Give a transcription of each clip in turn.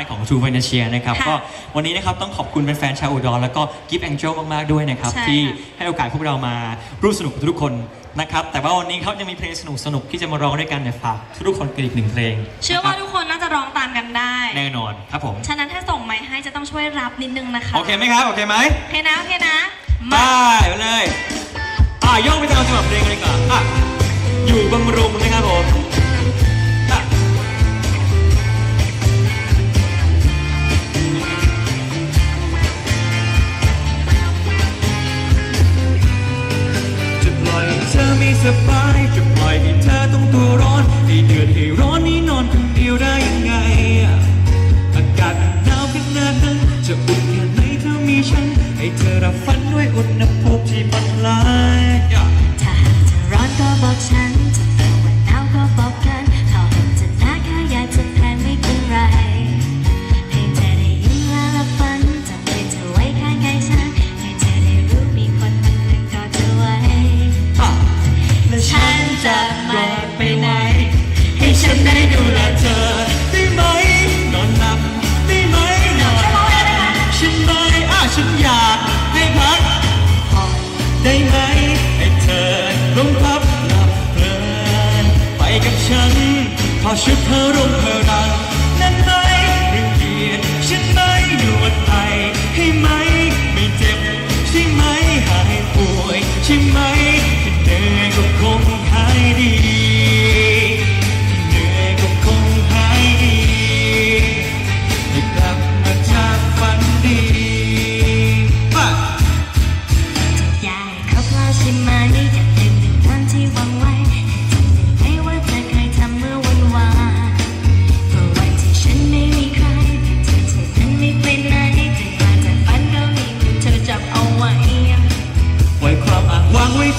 ายของ True Financial นะครับค่ะก็วันนี้นะครับต้องขอบคุณแฟนๆชาวอุดรแล้วก็กิฟต์แองเจลมากๆด้วยนะครับ ใช่ที่ค่ะให้โอกาสพวกเรามาร่วมสนุกกับทุกคนนะครับ แต่ว่าวันนี้เขายังมีเพลงสนุกๆที่จะมาร้องด้วยกันเนี่ยฝากทุกคนกันอีกหนึ่งเพลงเชื่อว่านะคทุรับกคนน่าจะร้องตามกันได้ แน่นอนครับผมฉะนั้นถ้าส่งไม้ให้จะต้องช่วยรับนิดนึงนะคะโอเคไหมครับโอเคไหม โอเคนะโอเคนะไปมาไปเลย อะย่องไปตามจังหวะเพลงกันเลยดีกว่อนอะ อยู่บำรุงนะครับ ให้เธอรับฝันด้วยอุณหภูมิที่มันลาย ถ้าหากจะร้อนก็บอกฉัน กับฉันพอชุดเธอรุ่งเธอรัง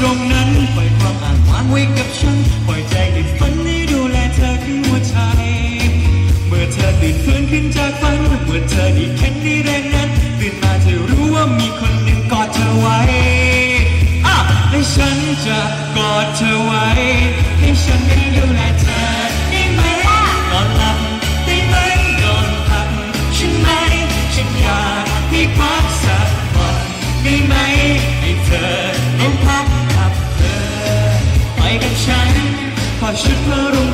ตรงนั้นปล่อยความอ้างว้างไว้กับฉันปล่อยใจได้ฝันให้ดูแลเธอคือหัวใจเมื่อเธอตื่นฟื้นขึ้นจากฝันเมื่อเธอได้เข็นได้แรงนั้นตื่นมาเธอรู้ว่ามีคนหนึ่งกอดเธอไว้อะและฉันจะกอดเธอไว้ให้ฉันได้ดูแลเธอได้ไหมนอนหลับได้ไหมนอนพักใช่ไหมฉันอยากให้พักสักวันได้ไหมให้เธอ พอ